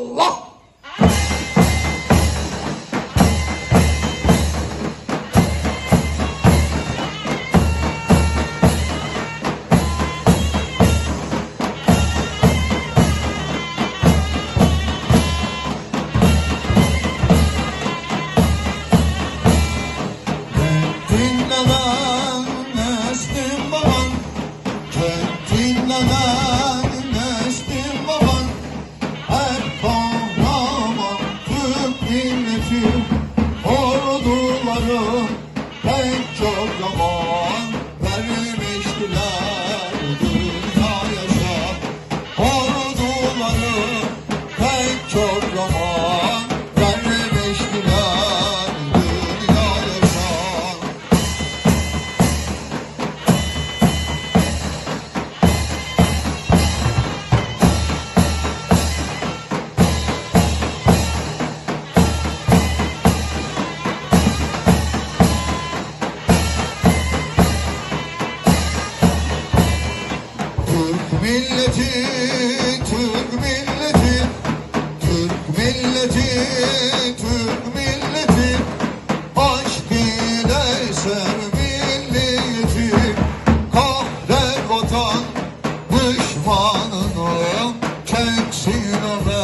Allah! Dinlenen neslim baban zaman Vermiştiler dünyaya şan Orduları pek çok zaman milleti, Türk milleti, Türk milleti, Türk milleti, baş bile ser milleti, kahre vatan düşmanını kendisine ver.